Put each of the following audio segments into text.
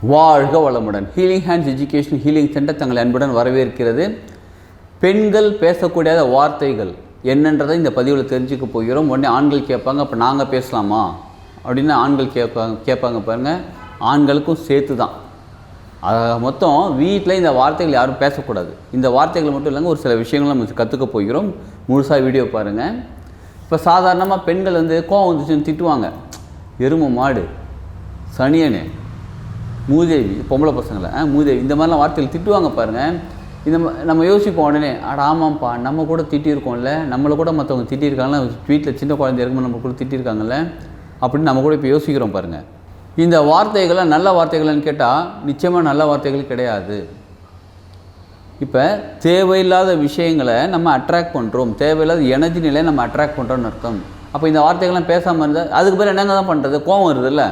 வாழ்க வளமுடன். Healing hands education healing centre தங்கள் அன்புடன் வரவேற்கிறது. பெண்கள் பேசக்கூடிய வார்த்தைகள் என்னன்றதை இந்த பதிவில் தெரிஞ்சுக்க போகிறோம். உடனே ஆண்கள் கேட்பாங்க அப்போ நாங்கள் பேசலாமா? அப்படின்னு ஆண்கள் கேட்பாங்க கேட்பாங்க பாருங்கள் ஆண்களுக்கும் சேர்த்து தான் மொத்தம் வீட்டில் இந்த வார்த்தைகள் யாரும் பேசக்கூடாது. இந்த வார்த்தைகள் மட்டும் இல்லைங்க ஒரு சில விஷயங்கள் நம்ம கற்றுக்க போகிறோம். முழுசாக வீடியோ பாருங்கள் இப்போ சாதாரணமாக பெண்கள் வந்து கோவம் வந்துச்சுன்னு திட்டுவாங்க. எருமை மாடு சனியனே மூதேவி பொம்பளை பசங்களை ஆ மூதேவி இந்த மாதிரிலாம் வார்த்தைகள் திட்டுவாங்க பாருங்கள் இந்த நம்ம யோசிப்போம் உடனே அட ஆமாம்ப்பா நம்ம கூட திட்டியிருக்கோம்ல நம்மளை கூட மற்றவங்க திட்டியிருக்காங்களா வீட்டில் சின்ன குழந்தை இருக்கும்போது நம்ம கூட திட்டியிருக்காங்கல்ல அப்படின்னு நம்ம கூட இப்போ யோசிக்கிறோம் பாருங்கள் இந்த வார்த்தைகளை நல்ல வார்த்தைகள்னு கேட்டால் நிச்சயமாக நல்ல வார்த்தைகள் கிடையாது. இப்போ தேவையில்லாத விஷயங்களை நம்ம அட்ராக்ட் பண்ணுறோம் தேவையில்லாத எனர்ஜி நிலையை நம்ம அட்ராக்ட் பண்ணுறோம்னு அர்த்தம். அப்போ இந்த வார்த்தைகள்லாம் பேசாமல் இருந்தால் அதுக்கு பேர் என்னங்க தான் பண்ணுறது கோவம் வருதுல்ல.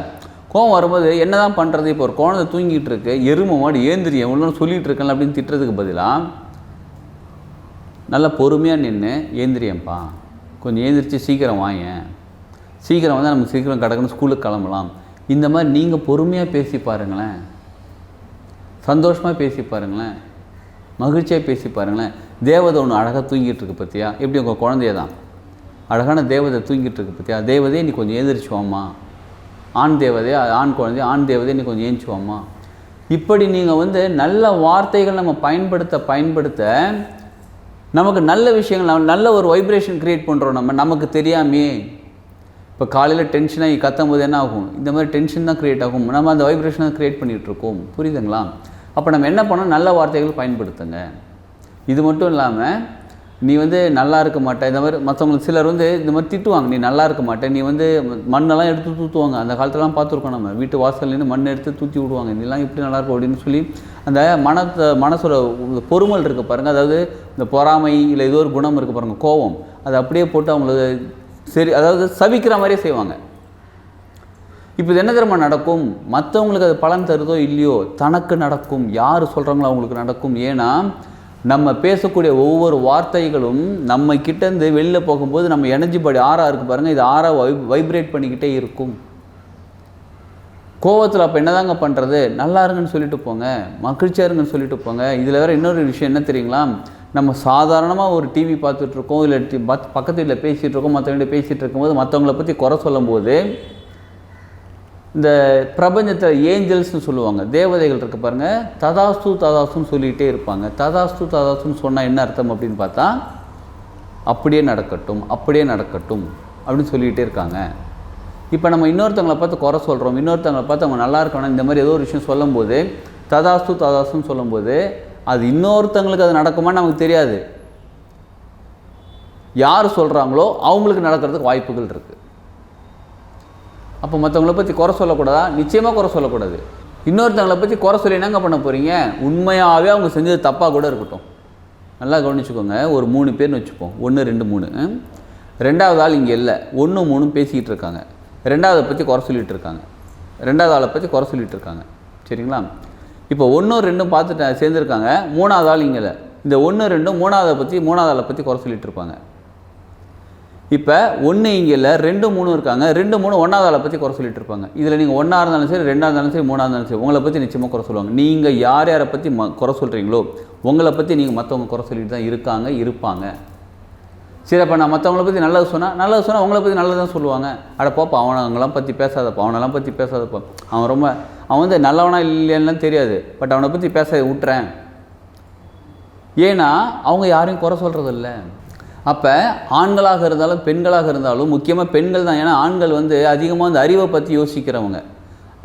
கோவம் வரும்போது என்ன தான் பண்ணுறது இப்போ ஒரு குழந்தை தூங்கிட்டு இருக்கு எருமை மாடு ஏந்திரியம் இவ்வளோ சொல்லிட்டு இருக்கேன் அப்படின்னு திட்டுறதுக்கு பதிலாக நல்லா பொறுமையாக நின்று ஏந்திரியம்ப்பா கொஞ்சம் ஏந்திரிச்சு சீக்கிரம் வாயேன். சீக்கிரம் வந்தால் நமக்கு சீக்கிரம் கிடக்குன்னு ஸ்கூலுக்கு கிளம்பலாம். இந்த மாதிரி நீங்கள் பொறுமையாக பேசி பாருங்களேன். சந்தோஷமாக பேசி பாருங்களேன். மகிழ்ச்சியாக பேசி பாருங்களேன். தேவதை ஒன்று அழகாக தூங்கிட்டு இருக்கு பார்த்தியா எப்படி உங்கள் குழந்தைய தான் அழகான தேவதை தூங்கிட்டு இருக்கு பார்த்தியா தேவதையே நீ கொஞ்சம் ஏந்திரிச்சுவாம்மா ஆண் தேவதையா ஆண் குழந்தை ஆண் தேவதையை நீ கொஞ்சம் ஏஞ்சுவாம்மா இப்படி நீங்கள் வந்து நல்ல வார்த்தைகள் நம்ம பயன்படுத்த பயன்படுத்த நமக்கு நல்ல விஷயங்கள் நம்ம நல்ல ஒரு வைப்ரேஷன் க்ரியேட் பண்ணுறோம் நம்ம நமக்கு தெரியாமே. இப்போ காலையில் டென்ஷனாகி கத்தும் போது என்ன ஆகும்? இந்த மாதிரி டென்ஷன் தான் க்ரியேட் ஆகும். நம்ம அந்த வைப்ரேஷனை க்ரியேட் பண்ணிகிட்ருக்கோம் புரியுதுங்களா? அப்போ நம்ம என்ன பண்ணோம் நல்ல வார்த்தைகள் பயன்படுத்துங்க. இது மட்டும் இல்லாமல் நீ வந்து நல்லா இருக்க மாட்டே. இந்த மாதிரி மற்றவங்களுக்கு சிலர் வந்து இந்த மாதிரி திட்டுவாங்க. நீ நல்லா இருக்க மாட்டே. நீ வந்து மண்ணெல்லாம் எடுத்து தூத்துவாங்க. அந்த காலத்துலலாம் பார்த்துருக்கோம் நம்ம. வீட்டு வாசல்லேருந்து மண் எடுத்து தூத்தி விடுவாங்க. நீலாம் இப்படி நல்லா இருக்கும் அப்படின்னு சொல்லி அந்த மனத்தை மனசோட பொறுமல் இருக்குது பாருங்கள் அதாவது இந்த பொறாமை இல்லை ஏதோ ஒரு குணம் இருக்குது பாருங்கள் கோவம் அதை அப்படியே போட்டு அவங்கள சரி அதாவது சவிக்கிற மாதிரியே செய்வாங்க. இப்போ இது என்ன தெரியுமா நடக்கும்? மற்றவங்களுக்கு அது பலன் தருதோ இல்லையோ தனக்கு நடக்கும். யார் சொல்கிறாங்களோ அவங்களுக்கு நடக்கும். ஏன்னா நம்ம பேசக்கூடிய ஒவ்வொரு வார்த்தைகளும் நம்ம கிட்டேருந்து வெளியில் போகும்போது நம்ம எனர்ஜி படி ஆறா இருக்குது பாருங்கள் இது ஆறாக வை வைப்ரேட் பண்ணிக்கிட்டே இருக்கும். கோவத்தில் அப்போ என்னதாங்க பண்ணுறது நல்லா இருங்கன்னு சொல்லிட்டு போங்க. மகிழ்ச்சியாக இருங்கன்னு சொல்லிட்டு போங்க. இதில் வேறு இன்னொரு விஷயம் என்ன தெரியுங்களா? நம்ம சாதாரணமாக ஒரு டிவி பார்த்துட்ருக்கோம் இல்லை பத் பக்கத்து வீட்டில் பேசிகிட்டு இருக்கோம் மற்றவங்க பேசிகிட்டு இருக்கும்போது மற்றவங்கள பற்றி குறை சொல்லும்போது இந்த பிரபஞ்சத்தில் ஏஞ்சல்ஸ்னு சொல்லுவாங்க தேவதைகள் இருக்க பாருங்கள் ததாஸ்து ததாஸ்துன்னு சொல்லிகிட்டே இருப்பாங்க. ததாஸ்து ததாஸ்துன்னு சொன்னால் என்ன அர்த்தம் அப்படின்னு பார்த்தா அப்படியே நடக்கட்டும் அப்படியே நடக்கட்டும் அப்படின்னு சொல்லிகிட்டே இருக்காங்க. இப்போ நம்ம இன்னொருத்தவங்களை பார்த்து குறை சொல்கிறோம் இன்னொருத்தவங்களை பார்த்து அவங்க நல்லா இருக்கணும் இந்த மாதிரி ஏதோ ஒரு விஷயம் சொல்லும்போது ததாஸ்து ததாஸ்துன்னு சொல்லும்போது அது இன்னொருத்தவங்களுக்கு அது நடக்குமான்னு நமக்கு தெரியாது. யார் சொல்கிறாங்களோ அவங்களுக்கு நடக்கிறதுக்கு வாய்ப்புகள் இருக்குது அப்போ மற்றவங்கள பற்றி குறை சொல்லக்கூடாதா? நிச்சயமாக குறை சொல்லக்கூடாது. இன்னொருத்தவங்களை பற்றி குறை சொல்லி என்னங்க பண்ண போகிறீங்க உண்மையாகவே அவங்க செஞ்சது தப்பாக கூட இருக்கட்டும். நல்லா கவனிச்சுக்கோங்க. ஒரு மூணு பேர்னு வச்சுப்போம். ஒன்று ரெண்டு மூணு. ரெண்டாவது ஆள் இங்கே இல்லை. ஒன்று மூணும் பேசிக்கிட்டு இருக்காங்க. ரெண்டாவதை பற்றி குறை சொல்லிகிட்டு இருக்காங்க. ரெண்டாவது ஆளை பற்றி குறை சொல்லிகிட்டு இருக்காங்க. சரிங்களா? இப்போ ஒன்றும் ரெண்டும் பார்த்துட்டு சேர்ந்துருக்காங்க. மூணாவது ஆள் இங்கே இல்லை. இந்த ஒன்று ரெண்டும் மூணாவதை பற்றி மூணாவது ஆளை பற்றி குறை சொல்லிகிட்டு இருப்பாங்க. இப்போ ஒன்று இங்கே இல்லை ரெண்டு மூணு இருக்காங்க. ரெண்டு மூணு ஒன்றாவது ஆளை பற்றி குறை சொல்லிட்டு இருப்பாங்க. இதில் நீங்கள் ஒன்றா இருந்தாலும் சரி ரெண்டாக இருந்தாலும் சரி மூணாக இருந்தாலும் சரி உங்களை பற்றி நிச்சயமாக குறை சொல்லுவாங்க. நீங்கள் யார் யாரை பற்றி ம குறை சொல்கிறீங்களோ உங்களை பற்றி நீங்கள் மற்றவங்க குறை சொல்லிட்டு தான் இருக்காங்க இருப்பாங்க. சரி அப்போ நான் மற்றவங்கள பற்றி நல்லது சொன்னால் நல்லது சொன்னால் உங்களை பற்றி நல்லது தான் சொல்லுவாங்க. அட போப்பா அவனங்களாம் பற்றி பேசாதப்பா அவனெல்லாம் பற்றி பேசாதப்பா. அவன் ரொம்ப அவன் வந்து நல்லவனா இல்லைன்னு தெரியாது. பட் அவனை பற்றி பேச விட்டுறேன். ஏன்னா அவங்க யாரையும் குறை சொல்கிறதில்ல அப்போ ஆண்களாக இருந்தாலும் பெண்களாக இருந்தாலும் முக்கியமாக பெண்கள் தான். ஏன்னா ஆண்கள் வந்து அதிகமாக வந்து அறிவை பற்றி யோசிக்கிறவங்க.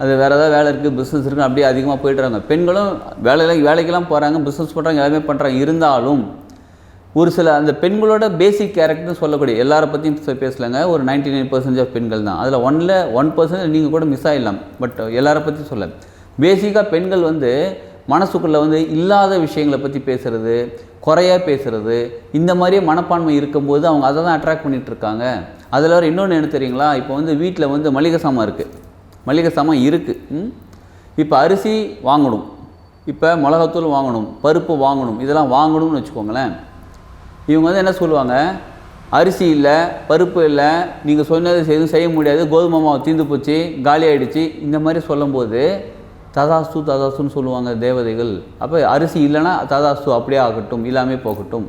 அது வேறு ஏதாவது வேலை இருக்குது பிஸ்னஸ் இருக்குது அப்படியே அதிகமாக போயிட்டுறாங்க பெண்களும் வேலையில வேலைக்கெல்லாம் போகிறாங்க பிஸ்னஸ் பண்ணுறாங்க எல்லாமே பண்ணுறாங்க இருந்தாலும் ஒரு சில அந்த பெண்களோட பேசிக் கேரக்டர்னு சொல்லக்கூடிய எல்லாரை பற்றியும் பேசலங்க பேசலைங்க. ஒரு 99% நைன் பர்சன்டேஜ் ஆஃப் பெண்கள் தான். அதில் ஒன்ல ஒன் பர்சன்ட் நீங்கள் கூட மிஸ் ஆகிடலாம் பட் எல்லாரை பற்றியும் சொல்ல. பேசிக்காக பெண்கள் வந்து மனசுக்குள்ளே வந்து இல்லாத விஷயங்களை பற்றி பேசுகிறது குறையா பேசுகிறது இந்த மாதிரியே மனப்பான்மை இருக்கும்போது அவங்க அதை தான் அட்ராக்ட் பண்ணிகிட்ருக்காங்க இருக்காங்க. அதில் வேறு இன்னொன்று என்ன தெரியுங்களா? இப்போ வந்து வீட்டில் வந்து மளிகை சாமான் இருக்குது மளிகை சாமான் இருக்குது இப்போ அரிசி வாங்கணும். இப்போ மிளகாத்தூள் வாங்கணும். பருப்பு வாங்கணும். இதெல்லாம் வாங்கணும்னு வச்சுக்கோங்களேன். இவங்க வந்து என்ன சொல்லுவாங்க? அரிசி இல்லை பருப்பு இல்லை நீங்கள் சொன்னது எதுவும் செய்ய முடியாது. கோதுமை மாவு தீர்ந்து போச்சு காலி ஆகிடுச்சி இந்த மாதிரி சொல்லும்போது ததாஸ்து ததாஸ்துன்னு சொல்லுவாங்க தேவதைகள். அப்போ அரிசி இல்லைன்னா ததாஸ்து அப்படியே ஆகட்டும் இல்லாமல் போகட்டும்.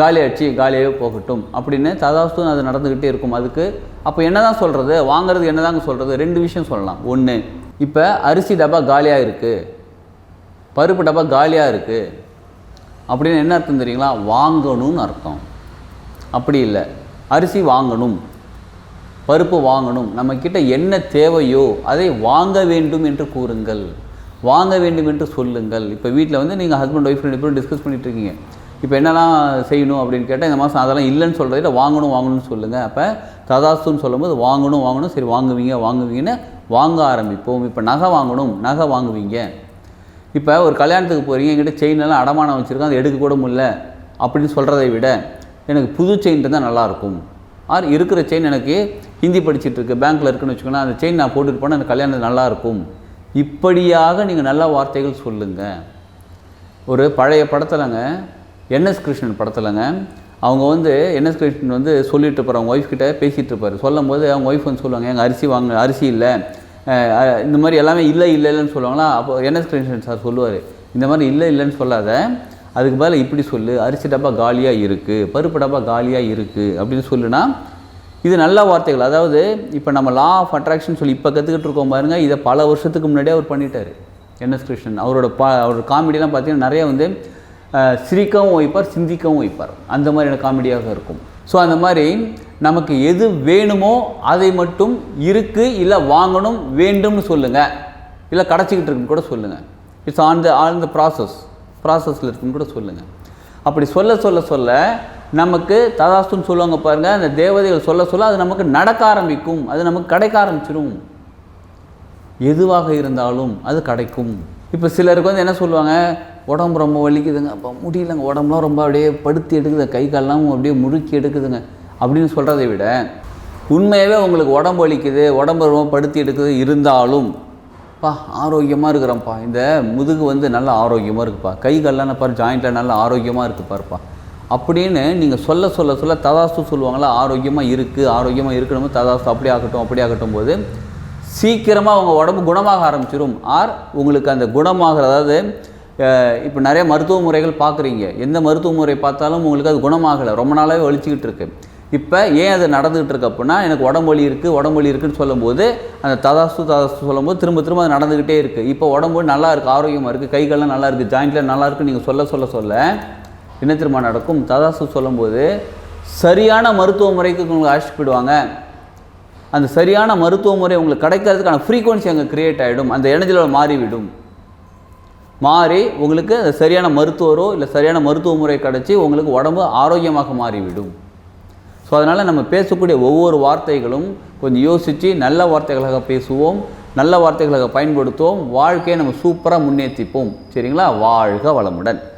காலி ஆச்சு காலியாகவே போகட்டும். அப்படின்னு ததாஸ்துன்னு அது நடந்துக்கிட்டே இருக்கும் அதுக்கு. அப்போ என்ன தான் சொல்கிறது வாங்குறது என்ன தாங்க சொல்கிறது ரெண்டு விஷயம் சொல்லலாம். ஒன்று இப்போ அரிசி டப்பா காலியாக இருக்குது பருப்பு டப்பா காலியாக இருக்குது அப்படின்னு என்ன அர்த்தம் தெரியுங்களா? வாங்கணும்னு அர்த்தம். அப்படி இல்லை. அரிசி வாங்கணும். பருப்பு வாங்கணும். நம்மக்கிட்ட என்ன தேவையோ அதை வாங்க வேண்டும் என்று கூறுங்கள். வாங்க வேண்டும் என்று சொல்லுங்கள். இப்போ வீட்டில் வந்து நீங்கள் ஹஸ்பண்ட் ஒய்ஃப் ரெண்டு பேரும் டிஸ்கஸ் பண்ணிகிட்டு இருக்கீங்க இப்போ என்னெல்லாம் செய்யணும் அப்படின்னு கேட்டால் இந்த மாதம் அதெல்லாம் இல்லைன்னு சொல்கிறத வாங்கணும் வாங்கணும்னு சொல்லுங்கள் அப்போ ததாசுன்னு சொல்லும்போது வாங்கணும் வாங்கணும் சரி வாங்குவீங்க வாங்குவீங்கன்னு வாங்க ஆரம்பிப்போம். இப்போ நகை வாங்கணும் நகை வாங்குவீங்க. இப்போ ஒரு கல்யாணத்துக்கு போகிறீங்க என்கிட்ட செயின் எல்லாம் அடமானம் வச்சுருக்கோம் அதை எடுக்க கூட முடியல அப்படின்னு சொல்கிறதை விட எனக்கு புது செயின் இருந்தால் நல்லாயிருக்கும் ஆர் இருக்கிற செயின் எனக்கு ஹிந்தி படிச்சுட்டு இருக்கு பேங்க்கில் இருக்குன்னு வச்சுக்கோங்களேன் அந்த செயின் நான் போட்டுட்டு போனால் எனக்கு கல்யாணம் நல்லாயிருக்கும். இப்படியாக நீங்கள் நல்ல வார்த்தைகள் சொல்லுங்கள் ஒரு பழைய படத்துலங்க என்எஸ் கிருஷ்ணன் படத்துலங்க அவங்க வந்து என்எஸ் கிருஷ்ணன் வந்து சொல்லிட்டு இருப்பார். அவங்க ஒய்ஃப் கிட்டே பேசிகிட்டு இருப்பார். சொல்லும் போது அவங்க ஒய்ஃப் வந்து சொல்லுவாங்க எங்கள் அரிசி வாங்க அரிசி இல்லை. இந்த மாதிரி எல்லாமே இல்லை இல்லை இல்லைன்னு சொல்லுவாங்களா? அப்போ என்எஸ் கிருஷ்ணன் சார் சொல்லுவார் இந்த மாதிரி இல்லை இல்லைன்னு சொல்லாத. அதுக்கு பதில் இப்படி சொல்லு அரிசி டப்பா காலியாக இருக்குது பருப்பு டப்பா காலியாக இருக்குது அப்படின்னு சொல்லுனா இது நல்ல வார்த்தைகள். அதாவது இப்போ நம்ம லா ஆஃப் அட்ராக்ஷன் சொல்லி இப்போ கற்றுக்கிட்டு இருக்கோம் பாருங்க இதை பல வருஷத்துக்கு முன்னாடியே அவர் பண்ணிட்டார். என்எஸ் கிருஷ்ணன் அவரோட பா அவரோட காமெடியெலாம் பார்த்தீங்கன்னா நிறைய வந்து சிரிக்கவும் வைப்பார் சிந்திக்கவும் வைப்பார். அந்த மாதிரியான காமெடியாக இருக்கும். ஸோ அந்த மாதிரி நமக்கு எது வேணுமோ அதை மட்டும் இருக்குது இல்லை வாங்கணும் வேண்டும்னு சொல்லுங்கள் இல்லை கிடச்சிக்கிட்டு இருக்குன்னு கூட சொல்லுங்கள் it's on the on the process ப்ராசஸில் இருக்குன்னு கூட சொல்லுங்கள் அப்படி சொல்ல சொல்ல சொல்ல நமக்கு ததாஸ்துன்னு சொல்லுவாங்க பாருங்கள் அந்த தேவதைகள் சொல்ல சொல்ல அது நமக்கு நடக்க ஆரம்பிக்கும். அது நமக்கு கிடைக்க ஆரம்பிச்சிடும் எதுவாக இருந்தாலும் அது கிடைக்கும். இப்போ சிலருக்கு வந்து என்ன சொல்லுவாங்க உடம்பு ரொம்ப வலிக்குதுங்க. அப்போ முடியலங்க உடம்புலாம் ரொம்ப அப்படியே படுத்தி எடுக்குது கை கால்லாம் அப்படியே முறுக்கி எடுக்குதுங்க. அப்படின்னு சொல்கிறதை விட உண்மையாகவே உங்களுக்கு உடம்பு வலிக்குது உடம்பு ரொம்ப படுத்தி எடுக்குது இருந்தாலும் பா ஆரோக்கியமாக இருக்கிறேன்ப்பா. இந்த முதுகு வந்து நல்ல ஆரோக்கியமாக இருக்குப்பா. கை கால்லாம் பாரு ஜாயிண்ட்டில் நல்ல ஆரோக்கியமாக இருக்கு பாருப்பா. அப்படின்னு நீங்கள் சொல்ல சொல்ல சொல்ல ததாஸ்து சொல்லுவாங்களா ஆரோக்கியமாக இருக்குது ஆரோக்கியமாக இருக்கணும் ததாஸ்து அப்படி ஆகட்டும் அப்படி ஆகட்டும் போது சீக்கிரமாக அவங்க உடம்பு குணமாக ஆரம்பிச்சிடும் ஆர் உங்களுக்கு அந்த குணமாகிற அதாவது இப்போ நிறைய மருத்துவ முறைகள் பார்க்குறீங்க எந்த மருத்துவ முறை பார்த்தாலும் உங்களுக்கு அது குணமாகலை. ரொம்ப நாளாகவே வலிச்சுக்கிட்டு இருக்குது இப்போ ஏன் அது நடந்துகிட்டு இருக்கு அப்படின்னா எனக்கு உடம்பு இருக்குது உடம்பு இருக்குன்னு சொல்லும்போது அந்த ததாஸ்து ததாஸ்து சொல்லும்போது திரும்ப திரும்ப அது நடந்துக்கிட்டே இருக்குது இப்போ உடம்பு நல்லா இருக்குது ஆரோக்கியமாக இருக்குது கைகள்லாம் நல்லா இருக்குது ஜாயிண்ட்லாம் நல்லா இருக்குன்னு நீங்கள் சொல்ல சொல்ல சொல்ல என்ன திரும்ப நடக்கும்? ததாஸ்து சொல்லும்போது சரியான மருத்துவ முறைக்கு உங்களுக்கு அழைச்சிட்டு போயிடுவாங்க. அந்த சரியான மருத்துவ முறை உங்களுக்கு கிடைக்கிறதுக்கான ஃப்ரீக்குவன்சி அங்கே கிரியேட் ஆகிடும் அந்த எனர்ஜியில் மாறிவிடும். மாறி உங்களுக்கு அந்த சரியான மருத்துவரோ இல்லை சரியான மருத்துவ முறை கிடச்சி உங்களுக்கு உடம்பு ஆரோக்கியமாக மாறிவிடும். ஸோ அதனால் நம்ம பேசக்கூடிய ஒவ்வொரு வார்த்தைகளும் கொஞ்சம் யோசித்து நல்ல வார்த்தைகளாக பேசுவோம் நல்ல வார்த்தைகளாக பயன்படுத்துவோம் வாழ்க்கையை நம்ம சூப்பராக முன்னேற்றிப்போம் சரிங்களா? வாழ்க வளமுடன்.